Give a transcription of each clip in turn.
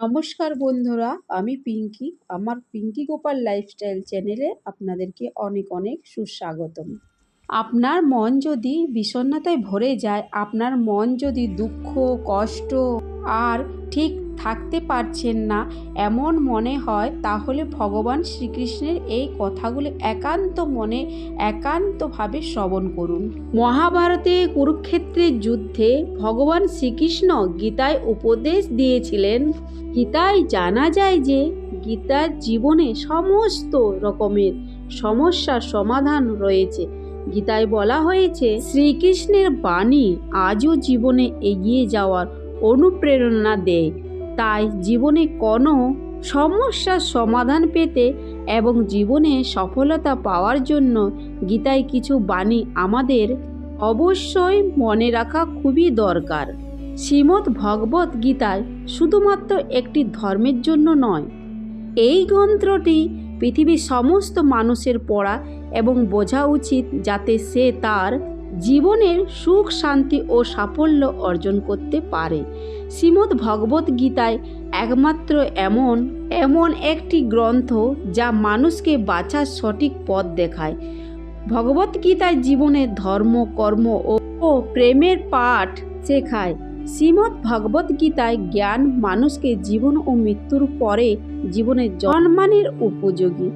নমস্কার বন্ধুরা, আমি পিঙ্কি। আমার পিঙ্কি গোপাল লাইফস্টাইল চ্যানেলে আপনাদেরকে অনেক অনেক সুস্বাগতম। আপনার মন যদি বিষণ্ণতায় ভরে যায়, আপনার মন যদি দুঃখ, কষ্ট আর ঠিক থাকতে পারছেন না এমন মনে হয়, তাহলে ভগবান শ্রীকৃষ্ণের এই কথাগুলি একান্ত মনে, একান্তভাবে শ্রবণ করুন। মহাভারতে কুরুক্ষেত্রের যুদ্ধে ভগবান শ্রীকৃষ্ণ গীতায় উপদেশ দিয়েছিলেন, গীতায় জানা যায় যে গীতার জীবনে সমস্ত রকমের সমস্যার সমাধান রয়েছে। গীতায় বলা হয়েছে, শ্রীকৃষ্ণের বাণী আজও জীবনে এগিয়ে যাওয়ার অনুপ্রেরণা দেয়। তাই জীবনে কোনো সমস্যার সমাধান পেতে এবং জীবনে সফলতা পাওয়ার জন্য গীতায় কিছু বাণী আমাদের অবশ্যই মনে রাখা খুবই দরকার। শ্রীমদ্ ভগবত গীতায় শুধুমাত্র একটি ধর্মের জন্য নয়, এই গ্রন্থটি পৃথিবীর সমস্ত মানুষের পড়া এবং বোঝা উচিত যাতে সে তার জীবনের সুখ, শান্তি ও সাফল্য অর্জন করতে পারে। শ্রীমদ্ ভগবত গীতায় একমাত্র এমন এমন একটি গ্রন্থ যা মানুষকে বাঁচার সঠিক পথ দেখায়। ভগবত গীতায় জীবনের ধর্ম, কর্ম ও প্রেমের পাঠ শেখায়। শ্রীমদ্ ভগবত গীতায় জ্ঞান মানুষকে জীবন ও মৃত্যুর পরে জীবনের জন্মানের উপযোগী।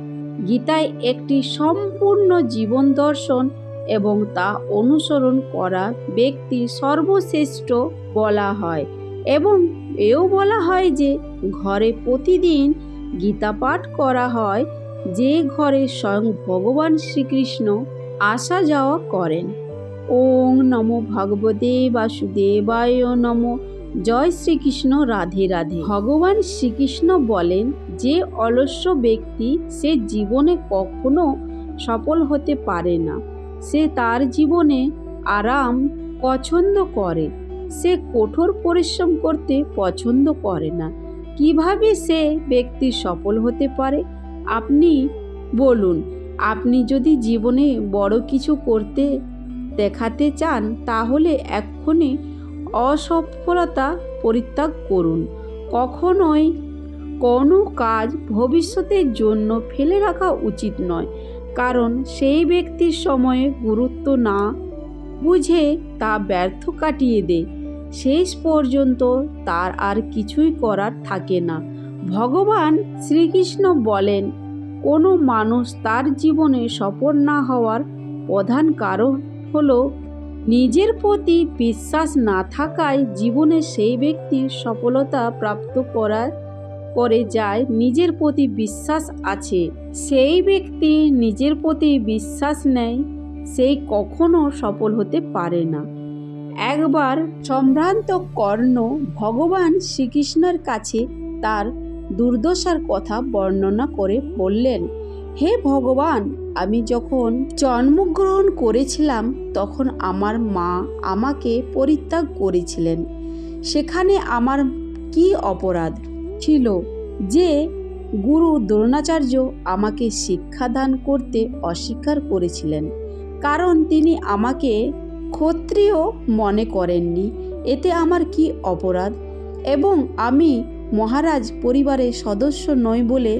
গীতায় একটি সম্পূর্ণ জীবন দর্শন এবং তা অনুসরণ করা ব্যক্তি সর্বশ্রেষ্ঠ বলা হয়। এবং এও বলা হয় যে, ঘরে প্রতিদিন গীতা পাঠ করা হয়, যে ঘরে স্বয়ং ভগবান শ্রীকৃষ্ণ আসা যাওয়া করেন। ওং নমো ভগবতে বাসুদেবায় নমো। জয় শ্রীকৃষ্ণ, রাধে রাধে। ভগবান শ্রীকৃষ্ণ বলেন যে, অলস্য ব্যক্তি সে জীবনে কখনো সফল হতে পারে না। সে তার জীবনে আরাম পছন্দ করে। সে কঠোর পরিশ্রম করতে পছন্দ করে না। কীভাবে সে ব্যক্তি সফল হতে পারে? আপনি বলুন, আপনি যদি জীবনে বড় কিছু করতে দেখাতে চান, তাহলে এক্ষুনি অসফলতা পরিত্যাগ করুন। কখনোই কোনো কাজ ভবিষ্যতের জন্য ফেলে রাখা উচিত নয়। কারণ সেই ব্যক্তির সময়ে গুরুত্ব না বুঝে তা ব্যর্থ কাটিয়ে দেয় শেষ পর্যন্ত তার আর কিছুই করার থাকে না। ভগবান শ্রীকৃষ্ণ বলেন, কোনো মানুষ তার জীবনে সফল না হওয়ার প্রধান কারণ হলো নিজের প্রতি বিশ্বাস না থাকায় জীবনে সেই ব্যক্তির সফলতা প্রাপ্ত করার করে যায়, নিজের প্রতি বিশ্বাস আছে। সেই ব্যক্তি নিজের প্রতি বিশ্বাস নেয় সেই কখনো সফল হতে পারে না। একবার সম্ভ্রান্ত কর্ণ ভগবান শ্রীকৃষ্ণের কাছে তার দুর্দশার কথা বর্ণনা করে বললেন, হে ভগবান, আমি যখন জন্মগ্রহণ করেছিলাম, তখন আমার মা আমাকে পরিত্যাগ করেছিলেন। সেখানে আমার কি অপরাধ? ছিল যে গুরু দ্রোণাচার্য আমাকে শিক্ষাদান করতে অস্বীকার করেছিলেন, কারণ তিনি আমাকে ক্ষত্রিয় মনে করেননি। এতে আমার কি অপরাধ? এবং আমি মহারাজ পরিবারের সদস্য নই বলে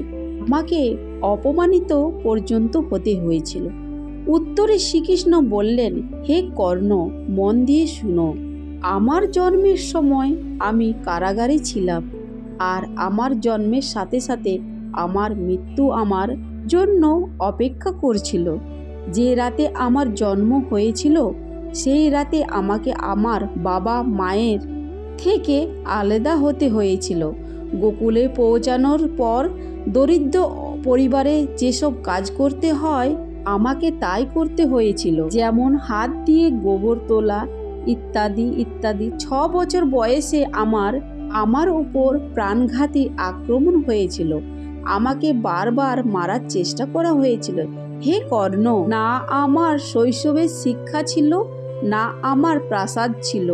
আমাকে অপমানিত পর্যন্ত হতে হয়েছিল। উত্তরে শ্রীকৃষ্ণ বললেন, হে কর্ণ, মন দিয়ে শুনো। আমার জন্মের সময় আমি কারাগারে ছিলাম। আর আমার জন্মের সাথে সাথে আমার মৃত্যু আমার জন্য অপেক্ষা করছিল। যে রাতে আমার জন্ম হয়েছিল, সেই রাতে আমাকে আমার বাবা মায়ের থেকে আলাদা হতে হয়েছিল। গোকুলে পৌঁছানোর পর দরিদ্র পরিবারে যেসব কাজ করতে হয়, আমাকে তাই করতে হয়েছিল। যেমন হাত দিয়ে গোবর তোলা ইত্যাদি ইত্যাদি। ছ বছর বয়সে আমার আমার উপর প্রাণঘাতী আক্রমণ হয়েছিল। আমাকে বারবার মারার চেষ্টা করা হয়েছিল। হে কর্ণ, না আমার শৈশবের শিক্ষা ছিল, না আমার প্রাসাদ ছিল,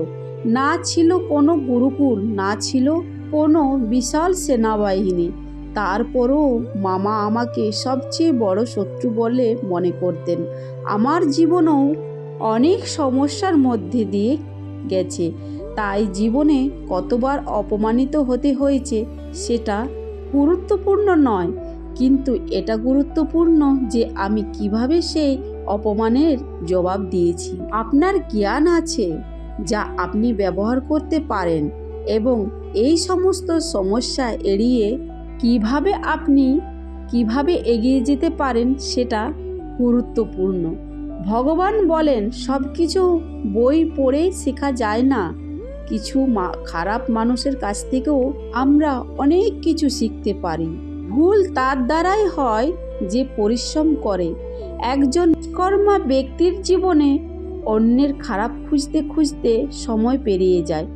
না ছিল কোনো গুরুকুল, না ছিল কোনো বিশাল সেনাবাহিনী। তারপরও মামা আমাকে সবচেয়ে বড় শত্রু বলে মনে করতেন। আমার জীবনেও অনেক সমস্যার মধ্যে দিয়ে গেছে। তাই জীবনে কতবার অপমানিত হতে হয়েছে সেটা গুরুত্বপূর্ণ নয়। কিন্তু এটা গুরুত্বপূর্ণ যে আমি কীভাবে সেই অপমানের জবাব দিয়েছি। আপনার জ্ঞান আছে যা আপনি ব্যবহার করতে পারেন এবং এই সমস্ত সমস্যা এড়িয়ে কীভাবে আপনি কীভাবে এগিয়ে যেতে পারেন সেটা গুরুত্বপূর্ণ। ভগবান বলেন সব কিছু বই পড়ে শেখা যায় না। কিছু খারাপ মানুষের কাছ থেকেও আমরা অনেক কিছু শিখতে পারি। ভুল তার দ্বারাই হয় যে পরিশ্রম করে। একজন কর্মা ব্যক্তির জীবনে অন্যের খারাপ খুঁজতে খুঁজতে সময় পেরিয়ে যায়।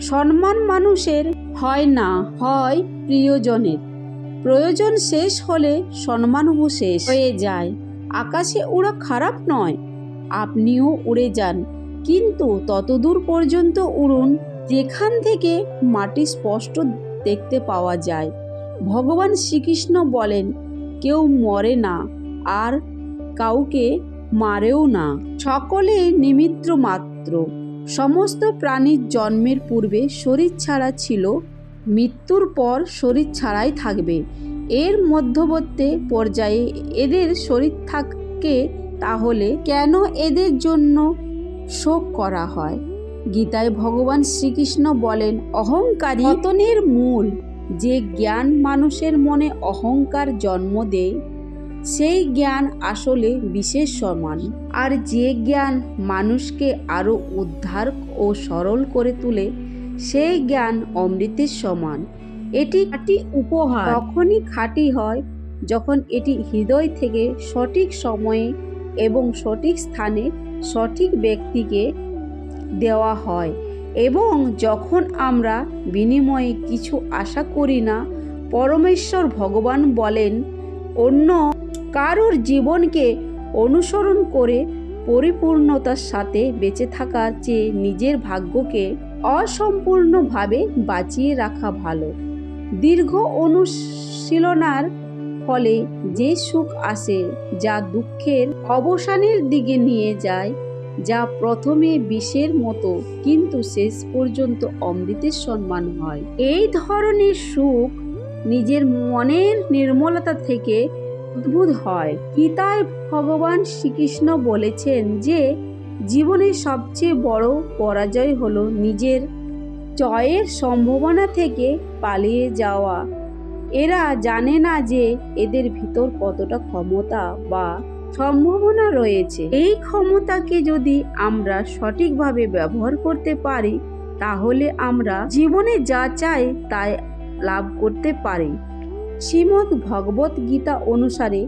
সম্মান মানুষের হয় না, হয় প্রিয়জনের। প্রয়োজন শেষ হলে সম্মানও শেষ হয়ে যায়। আকাশে উড়া খারাপ নয়, আপনিও উড়ে যান। কিন্তু ততদূর পর্যন্ত উড়ুন যেখান থেকে মাটি স্পষ্ট দেখতে পাওয়া যায়, ভগবান শ্রীকৃষ্ণ বলেন, কেউ মরে না আর কাউকে মারেও না। সকলে নিমিত্ত মাত্র। সমস্ত প্রাণীর জন্মের পূর্বে শরীর ছাড়া ছিল, মৃত্যুর পর শরীর ছাড়াই থাকবে। এর মধ্যবর্তী পর্যায়ে এদের শরীর থাকে, তাহলে কেন এদের জন্য শোক করা হয়। গীতায় ভগবান শ্রীকৃষ্ণ বলেন অহংকারী পতনের মূল। যে জ্ঞান মানুষের মনে অহংকার জন্ম দেয়, সেই জ্ঞান আসলে বিশেষ সমান। আর যে জ্ঞান মানুষকে আরও উদ্ধার ও সরল করে তোলে, সেই জ্ঞান অমৃতের সমান। এটি খাঁটি উপহার। তখনই খাঁটি হয় যখন এটি হৃদয় থেকে সঠিক সময়ে এবং সঠিক স্থানে সঠিক ব্যক্তিকে দেওয়া হয় এবং যখন আমরা বিনিময়ে কিছু আশা করি না, পরমেশ্বর ভগবান বলেন, অন্য কারোর জীবনকে অনুসরণ করে পরিপূর্ণতার সাথে বেঁচে থাকার চেয়ে নিজের ভাগ্যকে অসম্পূর্ণভাবে বাঁচিয়ে রাখা ভালো। দীর্ঘ অনুশীলনার ফলে যে সুখ আসে, যা দুঃখের অবসানের দিকে নিয়ে যায়, যা প্রথমে বিষের মতো, কিন্তু শেষ পর্যন্ত অমৃতের সম্মান হয়। এই ধরনের সুখ নিজের মনের নির্মলতা থেকে উদ্ভূত হয়। গীতায় ভগবান শ্রীকৃষ্ণ বলেছেন যে জীবনের সবচেয়ে বড় পরাজয় হলো নিজের জয়ের সম্ভাবনা থেকে পালিয়ে যাওয়া। এরা জানে না যে, এদের ভিতর কতটা ক্ষমতা বা সম্ভাবনা রয়েছে। এই ক্ষমতাকে যদি আমরা সঠিকভাবে ব্যবহার করতে পারি, তাহলে আমরা জীবনে যা চাই তাই লাভ করতে পারি। শ্রীমদ্ ভগবত গীতা অনুসারে,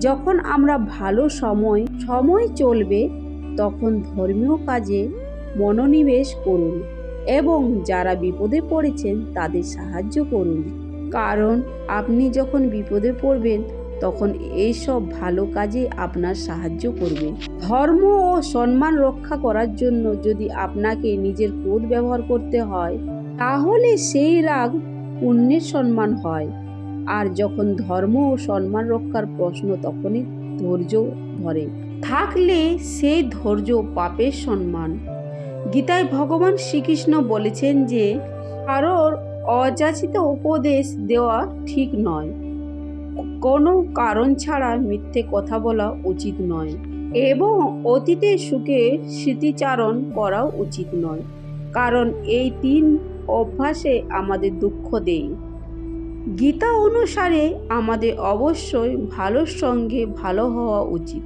যখন আমরা ভালো সময় সময় চলবে, তখন ধর্মীয় কাজে মনোনিবেশ করুন এবং যারা বিপদে পড়েছেন তাদের সাহায্য করুন। কারণ আপনি যখন বিপদে পড়বেন তখন এইসব ভালো কাজে আপনার সাহায্য করবে। ধর্ম ও সম্মান রক্ষা করার জন্য যদি আপনাকে নিজের ক্রোধ ব্যবহার করতে হয়, তাহলে সেই রাগ পুণ্যের সম্মান হয়। আর যখন ধর্ম ও সম্মান রক্ষার প্রশ্ন তখনই ধৈর্য ধরে। থাকলে সেই ধৈর্য, পাপের সম্মান। গীতায় ভগবান শ্রীকৃষ্ণ বলেছেন যে, কারোর অযাচিত উপদেশ দেওয়া ঠিক নয়। কোনো কারণ ছাড়া মিথ্যে কথা বলা উচিত নয় এবং অতীতের সুখে স্মৃতিচারণ করাও উচিত নয়। কারণ এই তিন অভ্যাসে আমাদের দুঃখ দেয় গীতা অনুসারে আমাদের অবশ্যই ভালোর সঙ্গে ভালো হওয়া উচিত।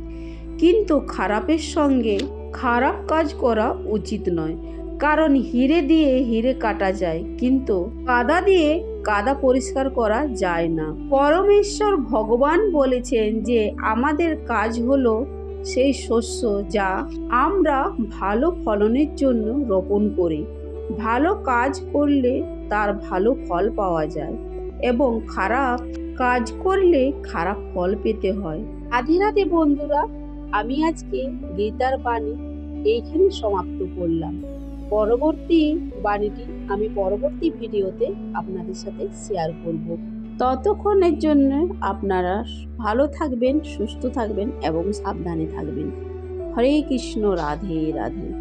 কিন্তু খারাপের সঙ্গে খারাপ কাজ করা উচিত নয়। কারণ হিরে দিয়ে হিরে কাটা যায়, কিন্তু কাদা দিয়ে কাদা পরিষ্কার করা যায় না। পরমেশ্বর ভগবান বলেছেন যে, আমাদের কাজ হলো সেই শস্য যা আমরা ভালো ফলনের জন্য রোপণ করি। ভালো কাজ করলে তার ভালো ফল পাওয়া যায় এবং খারাপ কাজ করলে খারাপ ফল পেতে হয়। আধি রাতে বন্ধুরা, আমি আজকে গীতার বাণী এইখানে সমাপ্ত করলাম। পরবর্তী বাড়িটি আমি পরবর্তী ভিডিওতে আপনাদের সাথে শেয়ার করব। ততক্ষণের জন্য আপনারা ভালো থাকবেন, সুস্থ থাকবেন এবং সাবধানে থাকবেন। হরে কৃষ্ণ, রাধে রাধে।